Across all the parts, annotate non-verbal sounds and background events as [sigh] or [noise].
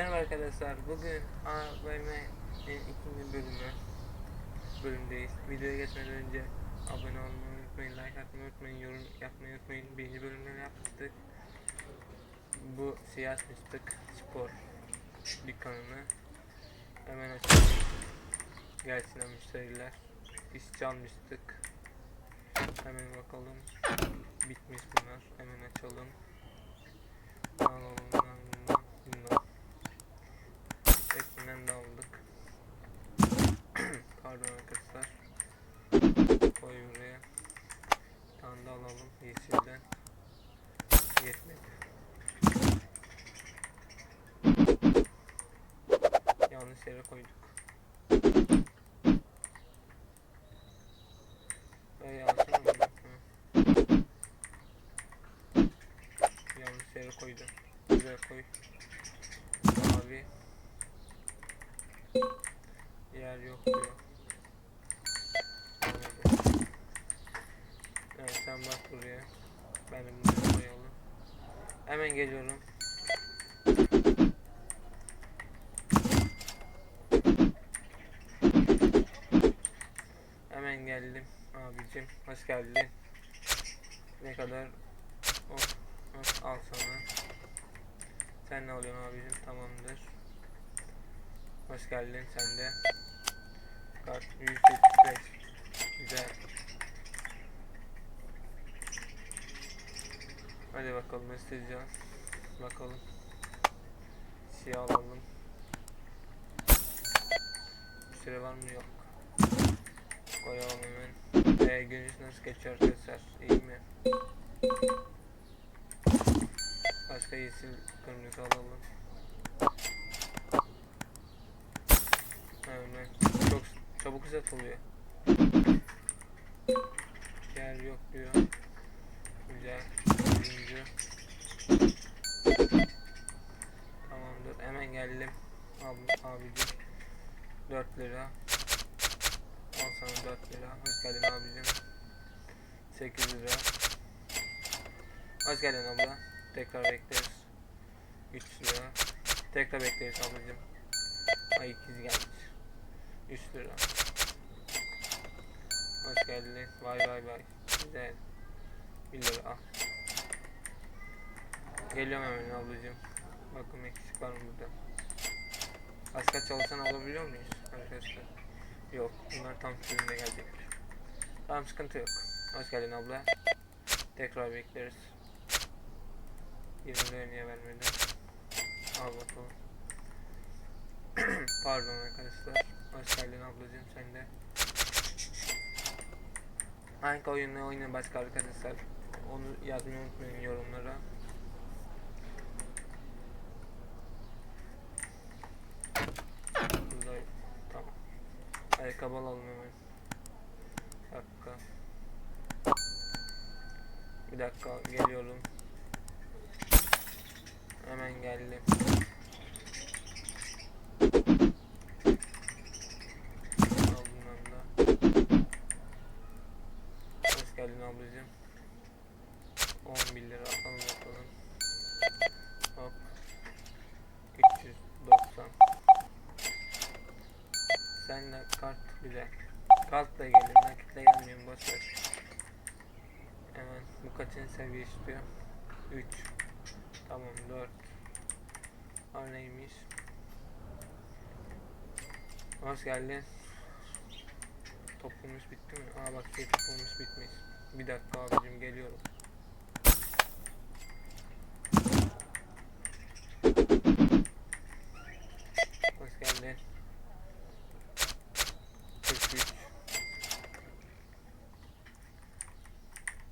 Merhaba arkadaşlar. Bugün AVM'nin ikinci bölümü bölümdeyiz. Videoya geçmeden önce abone olmayı unutmayın, like atmayı unutmayın, yorum yapmayı unutmayın. Birinci bölümde ne yapmıştık? Bu siyah açmıştık. Spor dükkanını. Hemen açalım. Gelsin müşteriler. İş çalmıştık. Hemen bakalım. Bitmiş bunlar. Hemen açalım. Alalım bundan bundan bundan. Hepsinden de aldık. Pardon arkadaşlar. Koy buraya. Bir tane de alalım yeşilden. Yetmedi. Yanlış yere koyduk. Böyle alsana bunu. Hı. Yanlış yere koydum. Buraya koy. Mavi. Yer yok diyor. Evet sen bak buraya. Ben de bunu koyalım. Hemen geliyorum. Hemen geldim abicim. Hoş geldin. Ne kadar? Of, of, al sana. Sen ne alıyorsun abicim? Tamamdır. Hoş geldin sen de. Kart 175. Güzel. Hadi bakalım isteyeceğiz. Bakalım. Siyah alalım. Bir süre var mı? Yok. Koyalım hemen. Ee, gününüz nasıl geçiyor arkadaşlar? İyi mi? Başka yeşil kırmızı alalım. Hemen. Çok çabuk satılıyor. Yer yok diyor. Güzel. Birinci. Tamamdır. Hemen geldim. Abi, abicim. 4 lira. Al sana 4 lira. Hoş geldin abicim. 8 lira. Hoş geldin abla. Tekrar bekleriz. 3 lira. Tekrar bekleriz ablacım. Ay ikiz gelmiş. 3 lira. Hoş geldin. Vay vay vay. Güzel. 1 lira. Geliyorum hemen ablacım. Bakın eksik var mı burada? Başka çalışan alabiliyor muyuz arkadaşlar? Yok. Bunlar tam sürümde gelecek. Tamam sıkıntı yok. Hoş geldin abla. Tekrar bekleriz. 20 lira niye vermedin? Al bakalım. [clears throat] Pardon arkadaşlar. Hoş geldin ablacığım sen de. Hangi oyunu oyna başka arkadaşlar? Onu yazmayı unutmayın yorumlara. Burada tamam. Ayakkabı alalım hemen. Bir dakika. Bir dakika geliyorum. Hemen geldim. Al bundan da. Hoş geldin ablacığım. 11 lira al bakalım. Hop. 390. Sen de kart güzel. Kartla gelin, nakitle gelmiyorum boş ver. Hemen bu kaçıncı seviye istiyor? 3 Tamam 4 Neymiş? Hoş geldin. Topumuz bitti mi? Aa bak şey topumuz bitmiş. Bir dakika abicim geliyorum. Hoş geldin. 43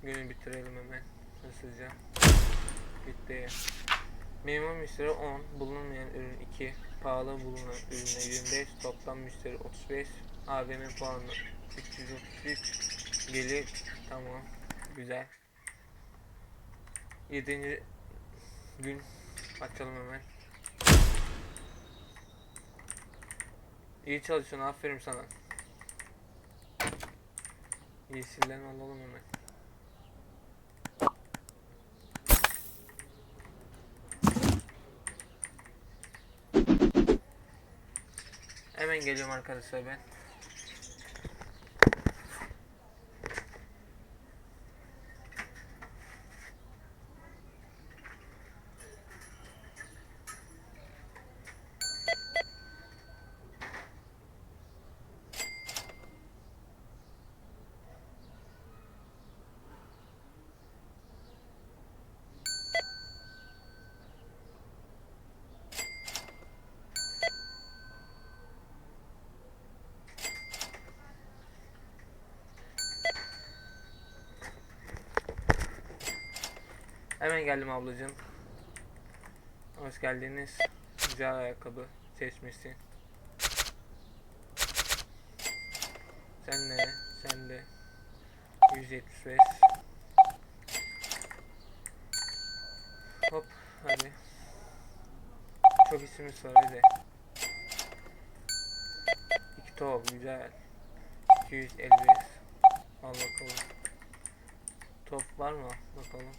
Günü bitirelim hemen hızlıca. Bitti. Minimum müşteri 10, bulunmayan ürün 2, pahalı bulunan ürüne 25, toplam müşteri 35, AVM puanı 333, gelir tamam, güzel. 7. gün açalım hemen. İyi çalışıyorsun, aferin sana. Yeşilden alalım hemen. Hemen geliyorum arkadaşlar ben. Hemen geldim ablacığım. Hoş geldiniz. Güzel ayakkabı seçmişsin. Sen ne? Sen de 175. Hop hadi. Çok isimiz var hadi. İki top güzel. 255. Al bakalım. Top var mı? Bakalım.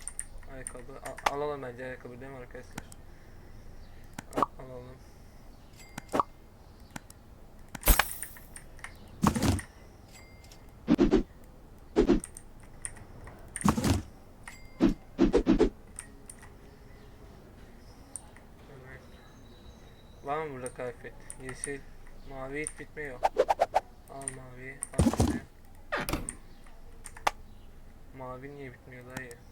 Ayakkabı. Al- alalım bence ayakkabı değil mi arkadaşlar? Al- alalım. Var mı burada kıyafet? Yeşil, mavi hiç bitmiyor. Al mavi, al seni. Mavi niye bitmiyor dayı? Al.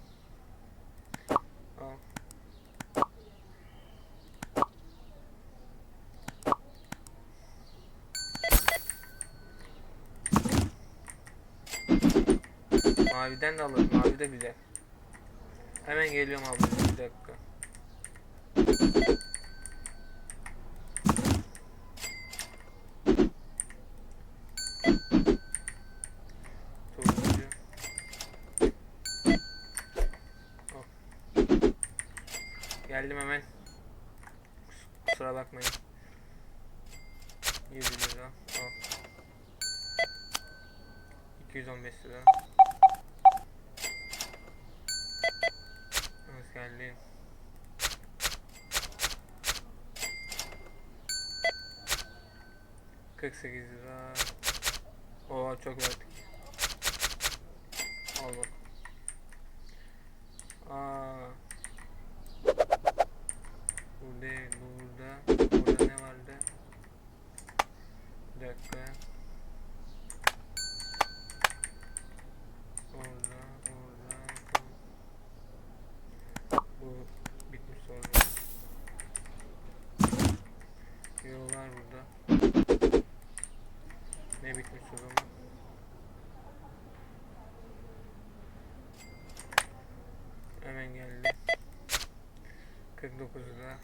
Maviden de alırım. Mavi de güzel. Hemen geliyorum abla. Bir dakika. Geldim hemen. Kus- Kusura bakmayın. 100 lira. Al. 215 lira. 48 lira. Oha çok verdik. Al bak. Aa. Bu değil, bu burada. Burada ne vardı? Bir dakika. 49 lira.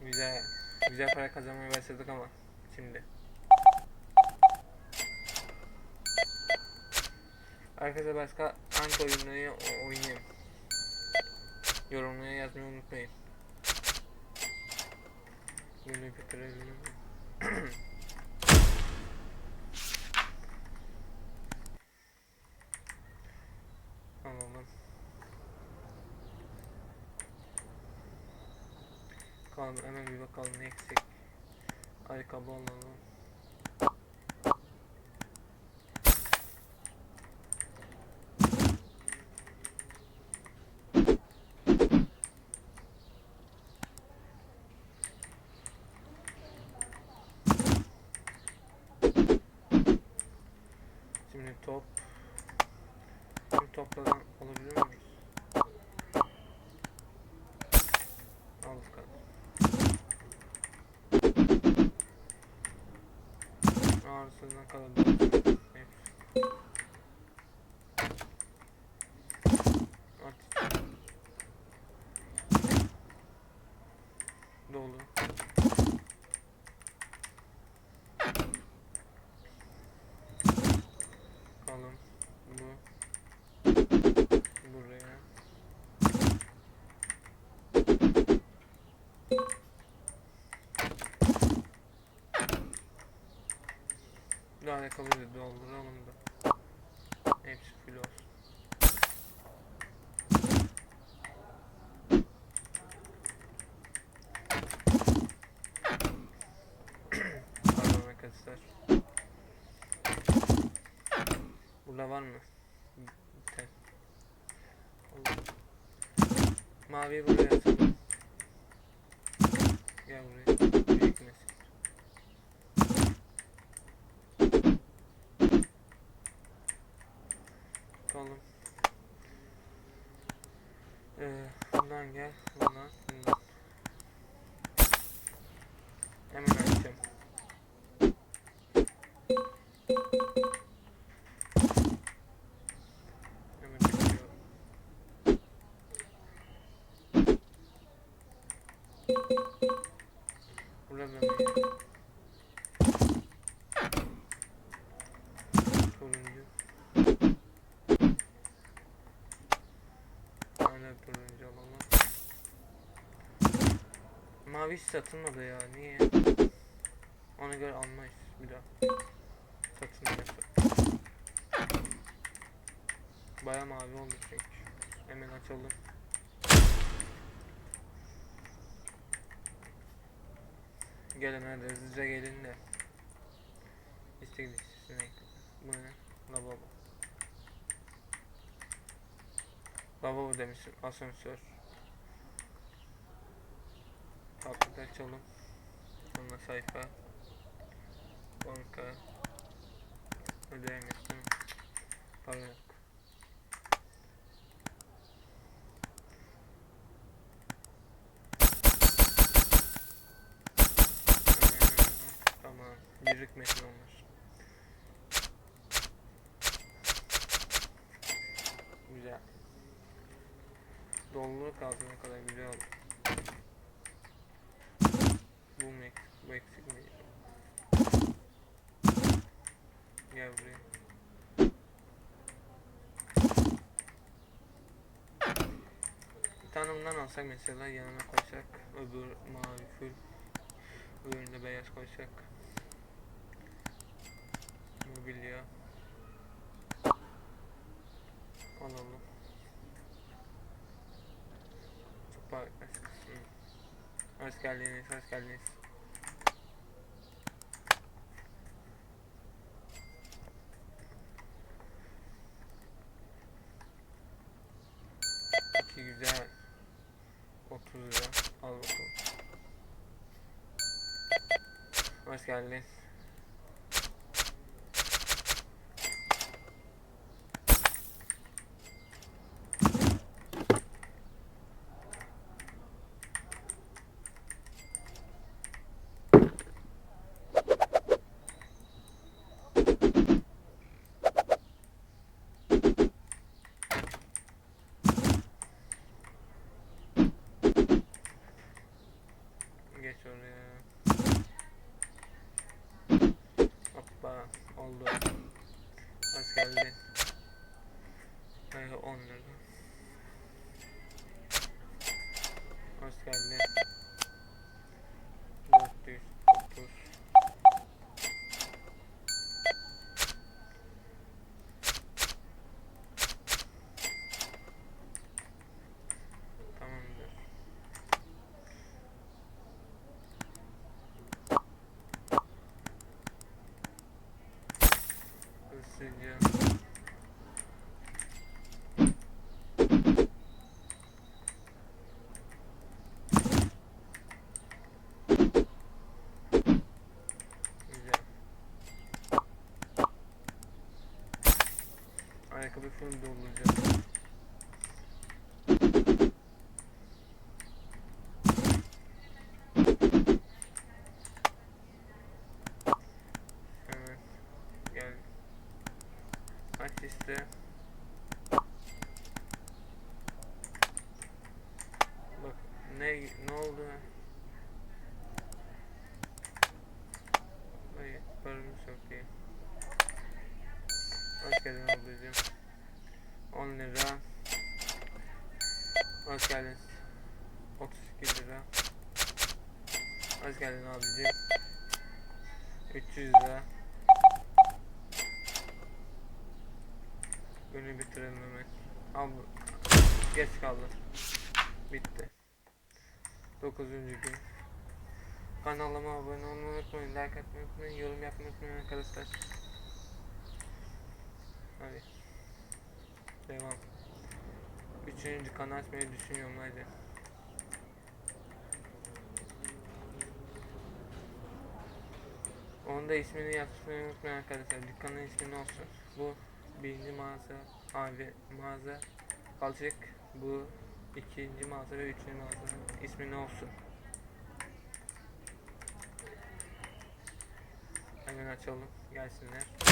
Güzel. Güzel para kazanmaya başladık ama şimdi. Arkadaşlar başka hangi oyunları oynayayım? Yorumlara yazmayı unutmayın. Bunu bitirelim. [clears throat] Alalım. Bakalım hemen bir bakalım ne eksik. Ayakkabı alalım. Şimdi top. Şimdi toplardan alabilir miyiz? Aldık hadi. Ağrısından kadar lanet oluyor dolduralım da. Hepsi full olsun. Pardon arkadaşlar. Burada var mı? Biter. Mavi buraya atalım. Gel buraya. Bundan gel. Mavi hiç satılmadı ya. Niye? Ona göre almayız bir daha. Satılmıyor. Baya mavi oldu çünkü. Hemen açalım. Gelin hadi hızlıca gelin de. İstek listesine. Bu ne? Lavabo. Lavabo demişim. Asansör. Tablet açalım. Sonra sayfa. Banka. Ödeyemiyorsun. Para yok. Tamam. Birikmesin onlar. Güzel. Doluluk altına kadar güzel oldu. Bu mu eksik? Mi? Gel buraya. Bir tane bundan alsak mesela yanına koysak öbür mavi full öbüründe beyaz koysak mobilya alalım Süper Hoş geldiniz, hoş geldiniz. İki güzel. 30 lira. Al bakalım. Hoş geldin. Oldu. Hoş geldin. Hayır 10 lira. Hoş geldin. 430. Tamamdır. Hızlıca. Güzel. Ayakkabı full dolacak. Evet. Gel. Aç liste. Bak ne ne oldu? Hayır paramız yok diye. Hoş geldin ablacığım. 10 lira. Hoş geldin. 32 lira. Hoş geldin abicim. 300 lira. Günü bitirelim hemen. Bu. Geç kaldı. Bitti. 9. gün. Kanalıma abone olmayı unutmayın. Like atmayı unutmayın. Yorum yapmayı unutmayın arkadaşlar. Hadi. Devam. Üçüncü kanal açmayı düşünüyorum hadi. Onun da ismini yazmayı unutmayın arkadaşlar. Dükkanın ismi ne olsun? Bu birinci mağaza abi mağaza kalacak. Bu ikinci mağaza ve üçüncü mağazanın ismi ne olsun? Hemen açalım. Gelsinler.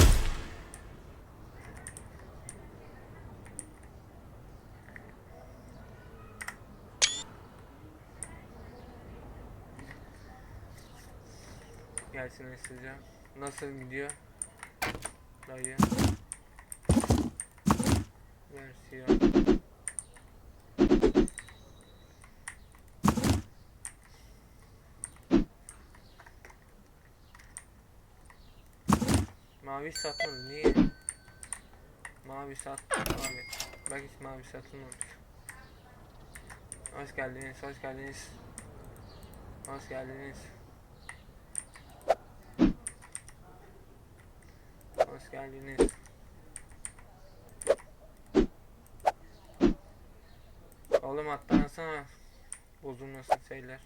Gelsin hızlıca. Nasıl gidiyor? Dayı. Versiyon. Mavi satmadı niye? Mavi sat abi. Bak hiç mavi satılmamış. Hoş geldiniz, hoş geldiniz. Hoş geldiniz. Hoş geldiniz. Oğlum atlansana. Bozulmasın şeyler.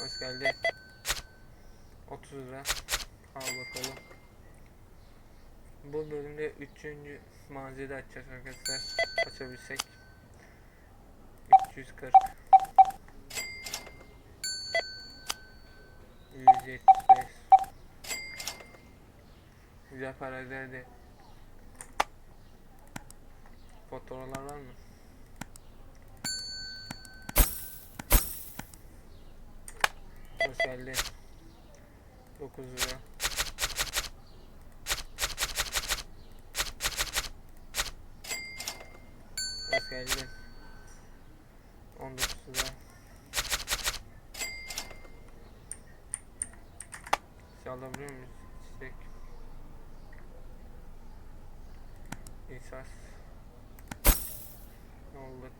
Hoş geldin. 30 lira. Al bakalım. Bu bölümde 3. mağazayı açacağız arkadaşlar. Açabilsek. 340 175 Güzel para geldi. Fotoğraflar var mı? Geldin. 9 lira. Hoş geldin. 19 lira. Şey alabiliyor muyuz? Çiçek. İsas. Yolluk.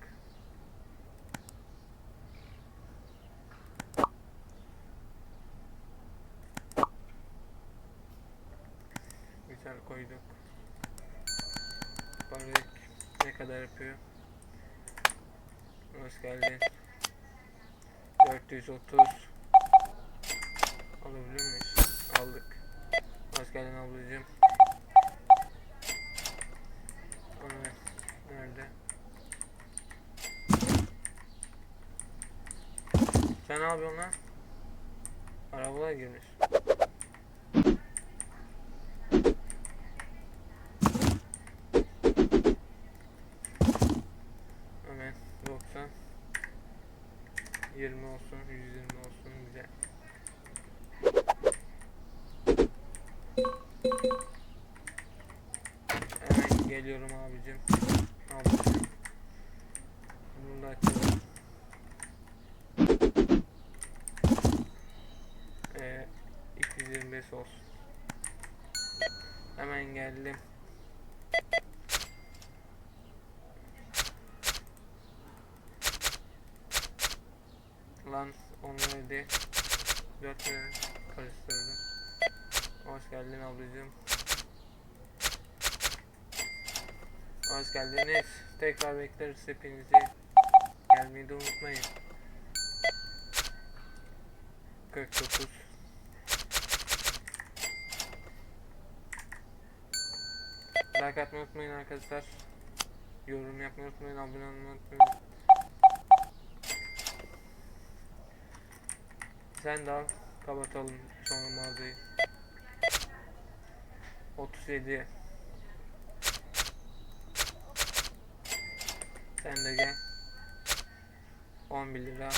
Güzel koyduk. Balık ne kadar yapıyor? Hoş geldin. 430 Alabiliyor muyuz? Aldık. Hoş geldin ablacığım. Nerede? Sen ne yapıyorsun lan? Arabalar girmiş. Hemen 90 20 olsun 120 olsun güzel. Hemen geliyorum abicim. Abicim. Bunu da açalım. Ee, 225 olsun. Hemen geldim. Lan onları de 4 lira karıştırdım. Hoş geldin ablacığım. Hoş geldiniz. Tekrar bekleriz hepinizi. Gelmeyi de unutmayın. 49 Like atmayı unutmayın arkadaşlar. Yorum yapmayı unutmayın. Abone olmayı unutmayın. Sen de al. Kapatalım sonra mağazayı. 37 Sen de gel. 11 lira.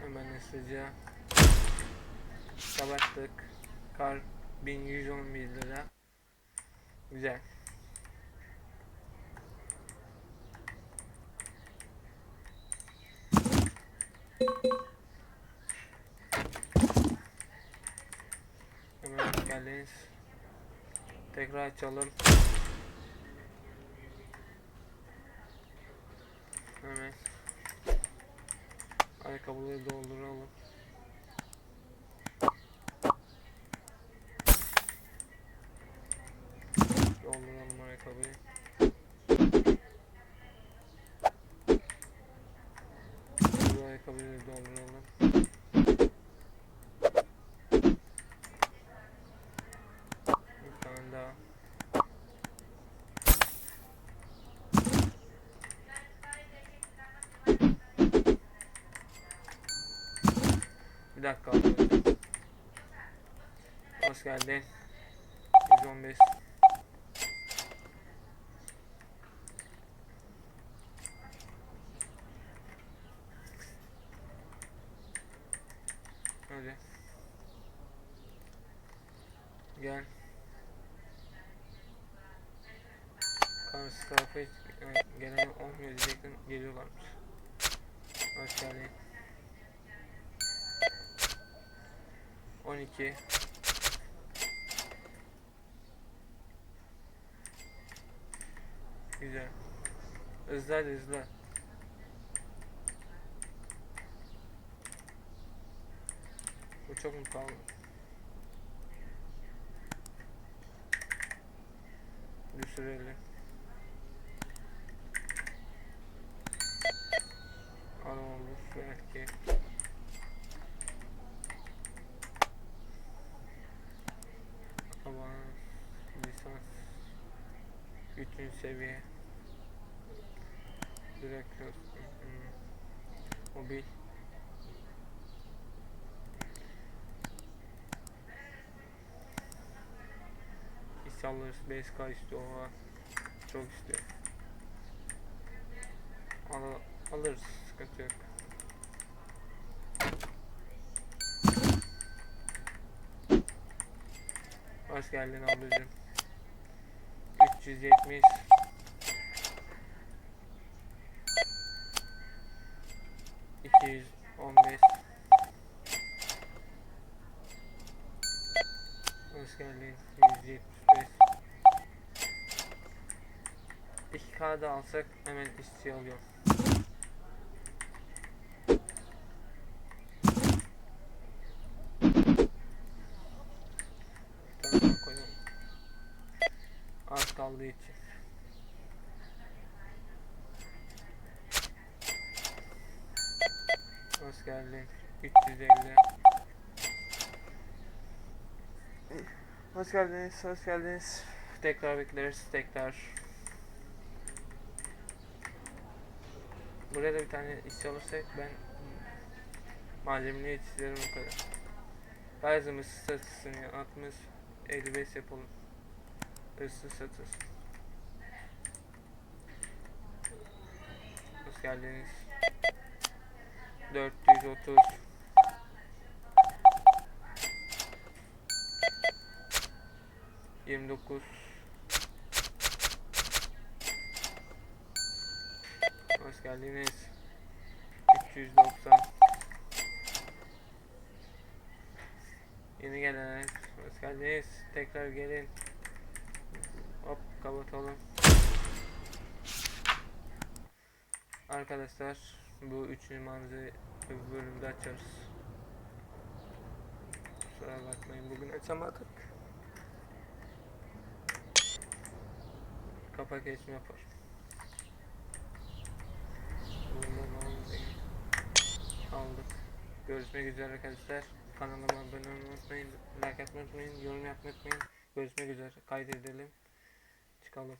Hemen hızlıca kapattık. Kar 1111 lira. Güzel. Hemen geldiniz. Tekrar açalım. Hemen ayakkabıları dolduralım. Ayakkabı. Bu ayakkabıyı dolduralım. Bir tane daha. Bir dakika abi. Hoş geldin. 115. Hadi. Gel. Karşı tarafa hiç yani gelen olmuyor diyecektim. Geliyorlarmış. Hoş geldin. 12 Güzel. Hadi hızlı. Bu çok mu pahalı? Düşürelim. Ana olur belki. Ama lisans Üçüncü seviye. Direkt hmm. Mobil. İş alırız 5K istiyor o Çok istiyor. Al alırız sıkıntı yok. Hoş geldin ablacığım 370 215 Hoş geldin. 175 2K da alsak hemen işçi alıyorum Tamam koyalım İçin Hoş geldin. 350. Hoş geldiniz, hoş geldiniz. Tekrar bekleriz, tekrar. Buraya da bir tane iş alırsak ben malzemeli yetiştiririm o kadar. Gazımız ya 60 55 yapalım. Hırsız satış. Geldiniz. 430 29 Hoş geldiniz. 390 Yeni gelenler hoş geldiniz. Tekrar gelin. Hop kapatalım Arkadaşlar bu üçüncü manzarayı bölümde açarız. Kusura bakmayın bugün açamadık. Kapak geçme yapar. Aldık. Görüşmek üzere arkadaşlar. Kanalıma abone olmayı unutmayın. Like atmayı unutmayın. Yorum yapmayı unutmayın. Görüşmek üzere. Kaydedelim. Çıkalım.